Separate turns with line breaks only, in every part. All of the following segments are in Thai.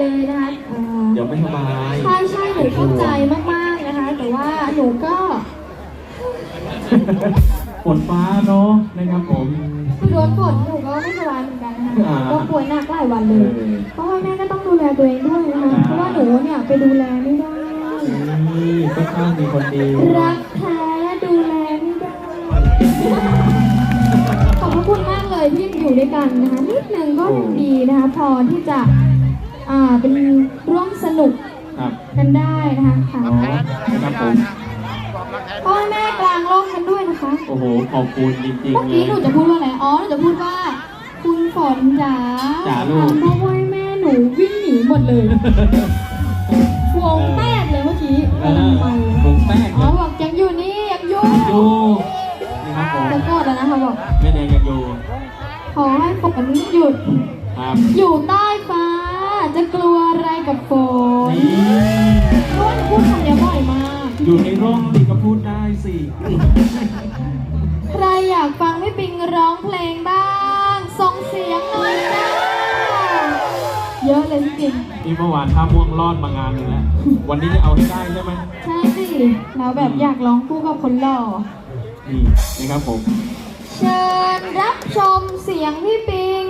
เลยนะคะเอ่อ
เดี๋ยวไม่สบาย
ใช่ใช่หนูเข้าใจมากๆนะคะ แต่ว่าหนูก็
ฝนฟ้าเนาะนะครับผม
คือโดนฝนหนูก็ไม่สบายเหมือนกันนะคะ
อ่า
ก็ป่วยหนักหลายวันเลย
เออ
เพราะว่าแม่ก็ต้องดูแลตัวเองด้วยนะคะ
อ่า
เพราะว่าหนูเนี่ยไปดูแลไม่ได้
นี่ก็ข้างมีคนดี
รักแท้ดูแลไม่ได้ขอบพระคุณมากเลยที่ยังอยู่ด้วยกันนะคะนิดนึงก็ยังดีนะคะพอที่จะ อ่าเป็นร่วมสนุก
ครับ
กันได้นะคะค่ะ
นะครับผม
พ่อแม่กลางร่มกันด้วยนะคะ
โอ้โห ขอบคุณจริง
เมื่อ
ๆเล
กี้
ย
หนูจะพูดว่าอะไร อ๋อ หนูจะพูดว่า คุณฝนจ๋า
จ๋าลูก
ทำพ่อพ่อแม่หนูวิ่งหนีหมดเลยวงแตกเลยเมื่อกี้
เอกำ
ลัง
อ
ไป
วงแป้ง
อ๋อบอกยังอยู่นี่ยังอยู่
ดูนะครับผม
จะกอดแล้วนะคะบอก
แม่แดงยังอยู่
ขอให้ฝนหยุด
ครับ
อยู่ใต้ฟ้า จะกลัวอะไรกับฝน
นี่
เพราะว่าหนูพูดคำนี้บ่อยมาก
อยู่ในร่มนี่ก็พูดได้สิ
ใครอยากฟังพี่ปิงร้องเพลงบ้างส่งเสียงหน่อยจ้าเยอะเลยพี่ปิง
นี่เมื่อวานท่าม่วงรอดมางานหนึงแล้ว วันนี้จะเอาให้ได้ใช่ไหม
ใช่สิเราแบบอยากร้องคู่กับคนหล่อ
นี่นะครับผม
เชิญรับชมเสียงพี่ปิง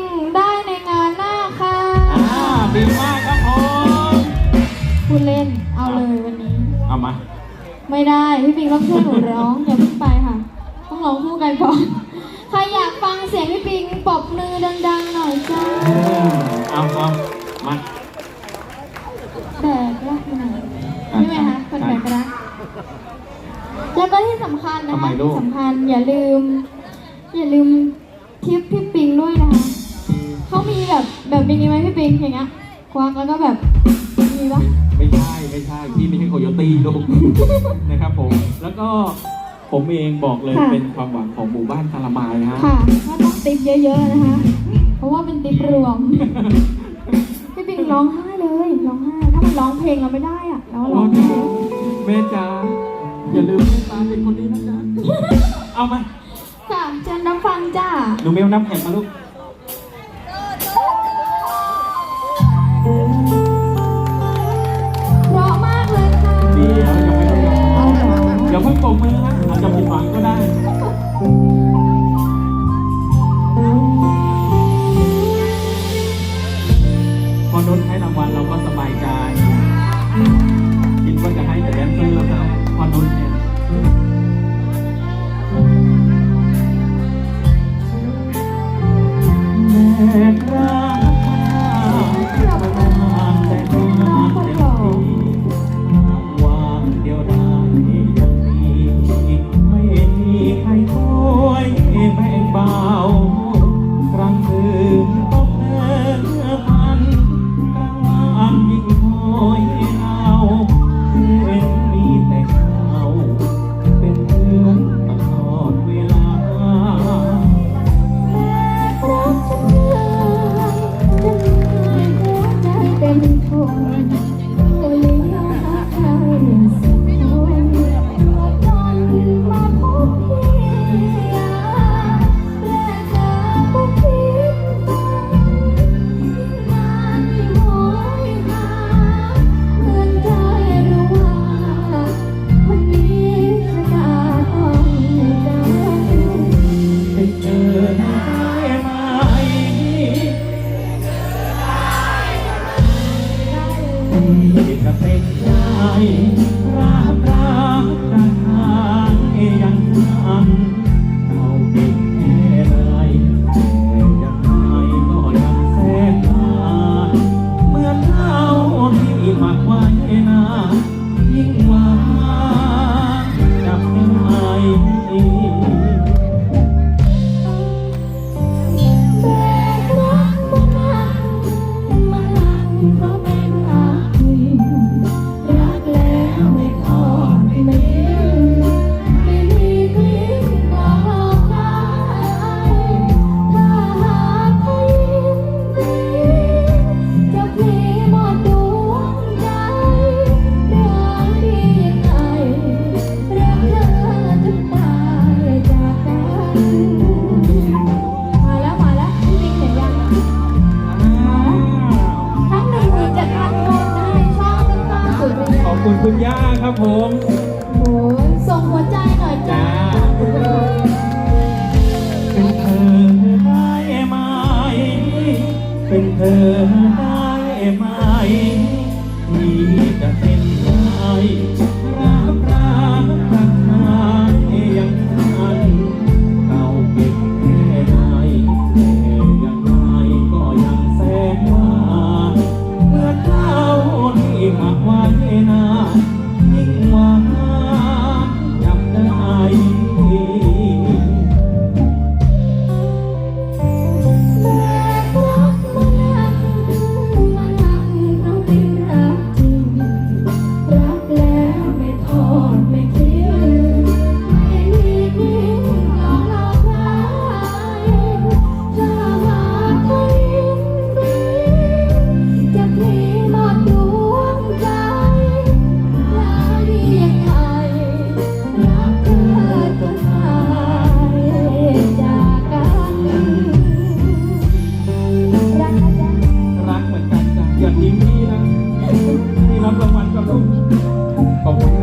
พูดเล่นเอาเลยวันนี้
เอามา
ไม่ได้พี่ปิงต้องช่วยหนูร้องอย่าเพิ่งไปค่ะ ต้องร้องคู่กันก่อนใครอยากฟังเสียงพี่ปิงปรบมือดังๆหน่อยจ้า
เอาเอามา
แบกรักหน่อยใช่ไหมคะคนแบกรักแล้วก็ที่สำคัญนะคะที่สำคัญอย่าลืม อย่าลืมทิปพี่ปิงด้วยนะคะเขามีแบบแบบนี้ไหมพี่ปิงอย่างเงี้ยควักแล้วก็แบบ มีปะ
ไม่ใช่ไม่ใช่พี่ไม่ใช่โคโยตี้ลูก นะครับผม แล้วก็ผมเองบอกเลยเป็นความหวังของหมู่บ้านคาราบายฮะ
ค่ะก็ต้องติปเยอะๆนะคะ เพราะว่าเป็นติปรวม พี่ปิงร้องไห้เลยร้องไห้ ถ้ามันร้องเพลงเราไม่ได้อะเราร้องไห้
แม่จ๋าอย่าลืมแม่ตาเป็นคนนี้นะจ๊ะ เอามา
ค่ะเชิญรับฟังจ้า
หนูเมลน้ำแข็งมาลูก ที่จะ
เป็นได้รักรักราค คุณ
คุณย่าครับผมโอ้ส่ง
หัวใจหน่อ
ยจ้า เป็นเธอไม่ไม่เป็นเธอ Tá
Faltou.